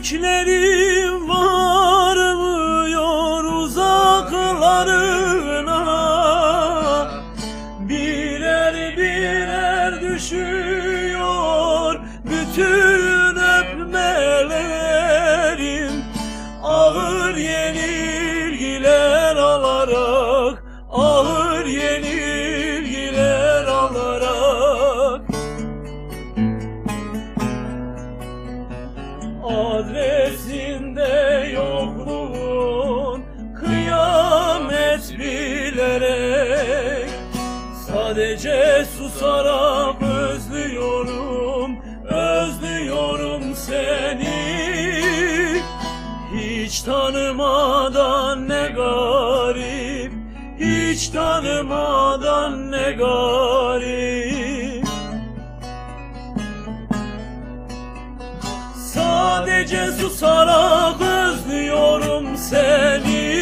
Yüklerim varmıyor uzaklarına. Birer birer düşüyor bütün Adresinde yokluğun kıyamet bilerek. Sadece susarak özlüyorum, özlüyorum seni. Hiç tanımadan ne garip, hiç tanımadan ne garip Susarak özlüyorum seni.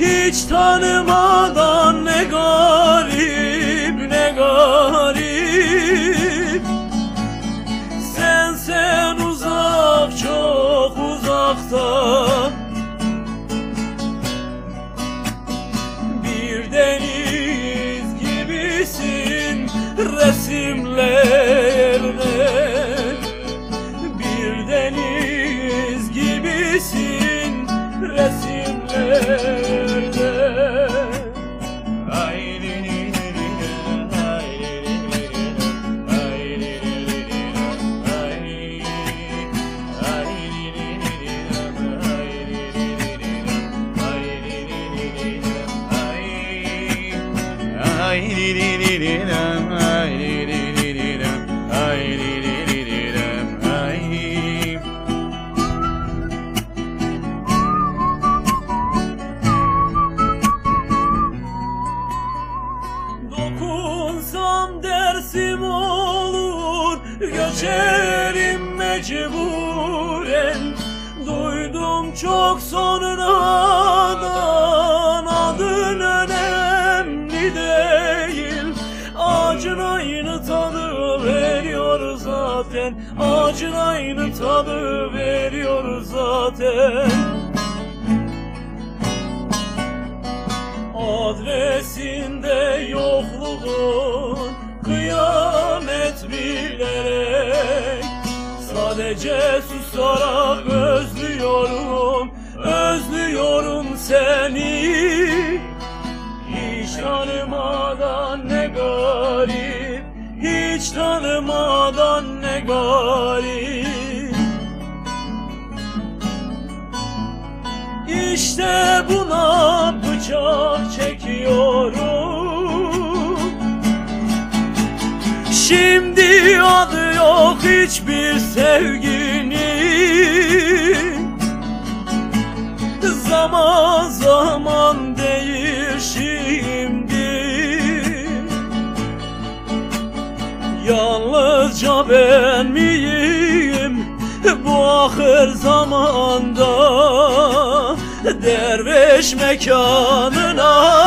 Hiç tanımadan ne garip ne garip. Sen sen uzak çok uzakta. Bir deniz gibisin resimlerde Ay li dersim olur Göçerim mecburen. Duydum çok sonradan zaten. Ağacın aynı tadı veriyor zaten. Adresinde yokluğun kıyamet bilerek Sadece susarak özlüyorum, özlüyorum seni. Hiç tanımadan ne garip, hiç tanımadan ne garip İşte buna bıçak çekiyorum. Şimdi adı yok hiçbir sevginin. Zaman Yalnızca ben miyim bu ahır zamanda? Derviş mekanına